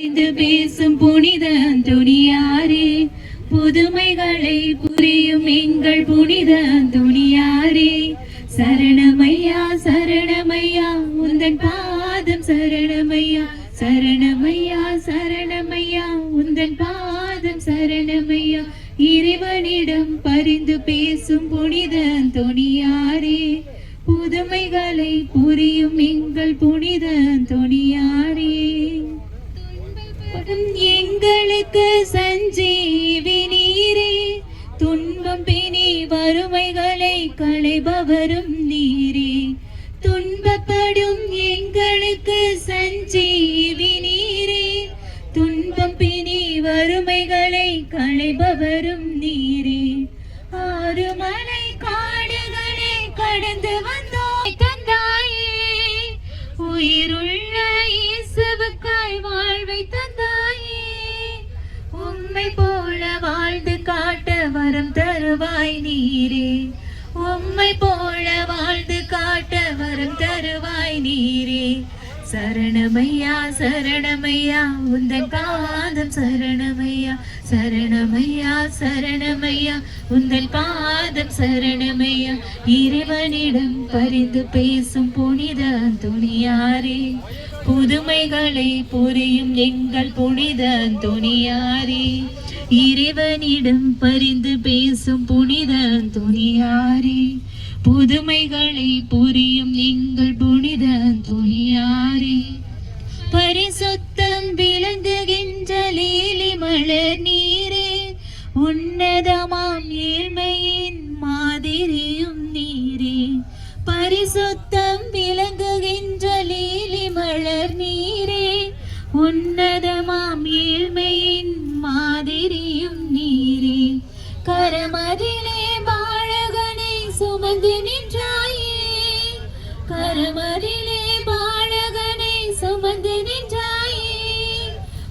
பேசும் புனித துணியாரே புதுமைகளை புரியும் எங்கள் புனித துணியாரே சரணமையா சரணமையா உந்தன் பாதம் சரணமையா. சரணமையா சரணமையா உந்தன் பாதம் சரணமையா. இறைவனிடம் பரிந்து பேசும் புனித துணியாரே புதுமைகளை புரியும் எங்கள் புனித துணியாரே களைபவரும் நீரே. ஆறு மலை காடுகளை கடந்து வந்தோம். தந்தாயே உயிருள்ள இயேசுவுக்காய் வாழ்வை தந்தாயே. உம்மை போல வாழ்ந்து காட்ட வரம் தருவாய் நீரே. உம்மை போல வாழ்ந்து காட்ட வரம் தருவாய் நீரே. சரணமையா சரணமையா உந்த பாதம் சரணமையா சரணமையா சரணமையா உந்தன் பாதம் சரணமையா. இறைவனிடம் பரிந்து பேசும் புனித துணியாரே புதுமைகளை புரியும் எங்கள் புனித துணியாரே இறைவனிடம் பரிந்து பேசும் புனித துணியாரே புதுமைகளை புரியும் எங்கள் புனித துணியாரே. பரிசுத்தம் விளங்குகின்ற லீலி மலர் நீரே. உன்னதமாம் ஏழ்மையின் மாதிரியும் நீரே. பரிசுத்தம் விளங்குகின்ற லீலி மலர் நீரே. உன்னதமாம் ஏழ்மையின் மாதிரியும் நீரே. கரமதிலே வந்து நின்றாயே. கரமரிலே பாழகனை சுமந்து நின்றாயே.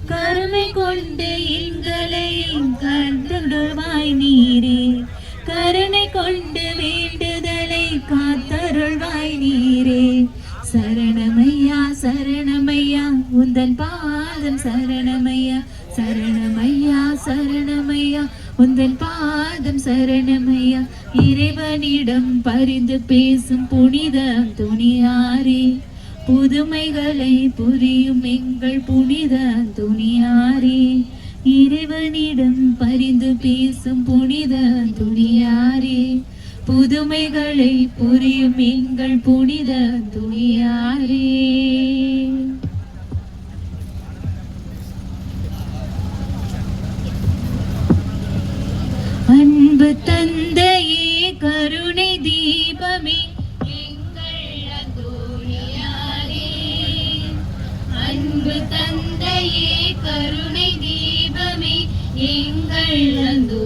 கருமை கொண்டு எங்களை கருடுவாய் நீரே. கருணை கொண்டு வேண்டுதலை காத்தருள்வாய் நீரே. சரணமையா சரணமையா உந்தன் பாதம் சரணமையா சரணமையா சரணமையா உந்தன் பாதம் சரணமையா இறைவனிடம் பரிந்து பேசும் புனிதம் துணியாரே. புதுமைகளை புரியும் எங்கள் புனித துணியாரே. இறைவனிடம் பரிந்து பேசும் புனித துணியாரே. புதுமைகளை புரியும் எங்கள் புனித துணியாரே. அன்பு தந்தையே கருணை தீபமே எங்கள் அன்பு தந்தையே கருணை தீபமே எங்கள் அந்தோணியாரே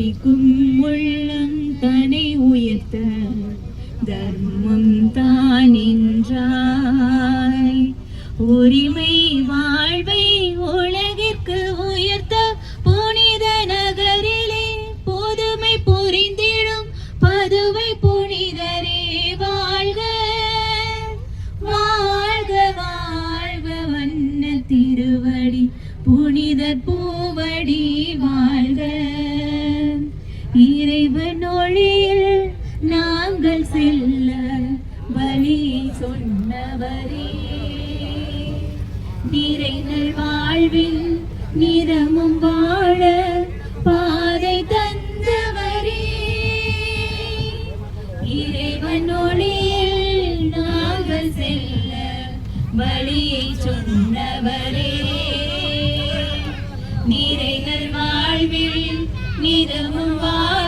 தவிக்கும் உள்ளம் தனை உயர்த்த தர்மம் தான் என்றாய். உரிமை வாழ்வை உலகிற்கு உயர்த்த புனித நகரிலே புதுமை புரிந்திடும் பதுவை புனிதரே வாழ்க. வாழ்க வாழ்க வண்ண திருவடி புனிதர் பூவடி ஜீவனொழியில் நாங்கள் செல்ல வழி சொன்னவரே. நிறைகள் வாழ்வில் நிறமும் வாழ பாதை தந்தவரே. இறைவன் ஒளியில் நாங்கள் செல்ல வழியை சொன்னவரே. நிறைகள் வாழ்வில் நிறமும் வாழ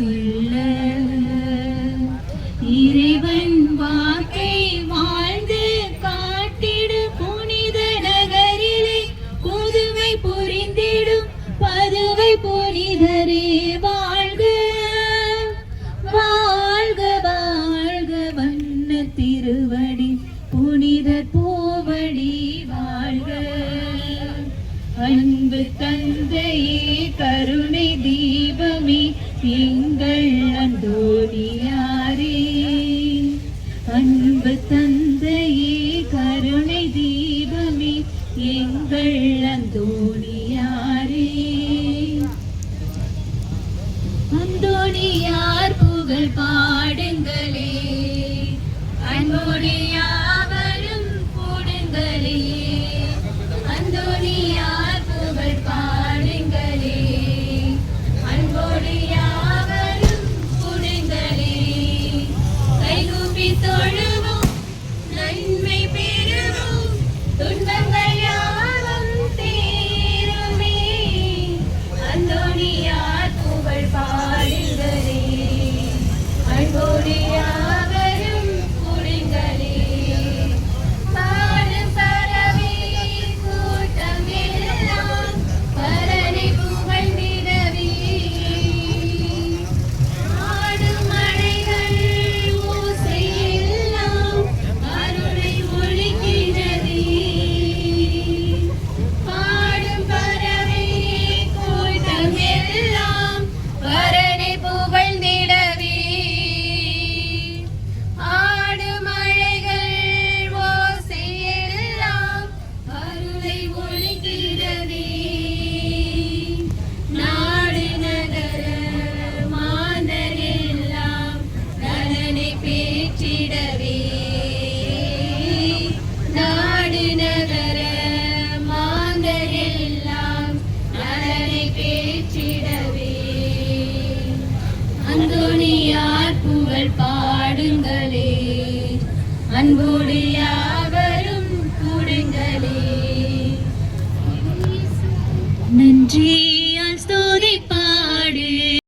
செல்ல இறைவன் வாக்கை வாழ்ந்து காட்டிடு புனித நகரிலே. புதுமை புரிந்திடும் பதுவை புனிதரே வாழ்க. வாழ்க வாழ்க வண்ண திருவடி புனிதர் பூவடி வாழ்க. அன்பு தந்தையே கருணை தீ எங்கள் அந்தோணியாரே. அன்பு தந்தையே கருணை தீபமே எங்கள் அந்தோணியாரே. அந்தோணியார் புகழ் பாடுங்களே. அன்போணியார் அன்போடியார் புகழ் பாடுங்களே. அன்போடியாவரும் கூடுங்களே. நன்றி.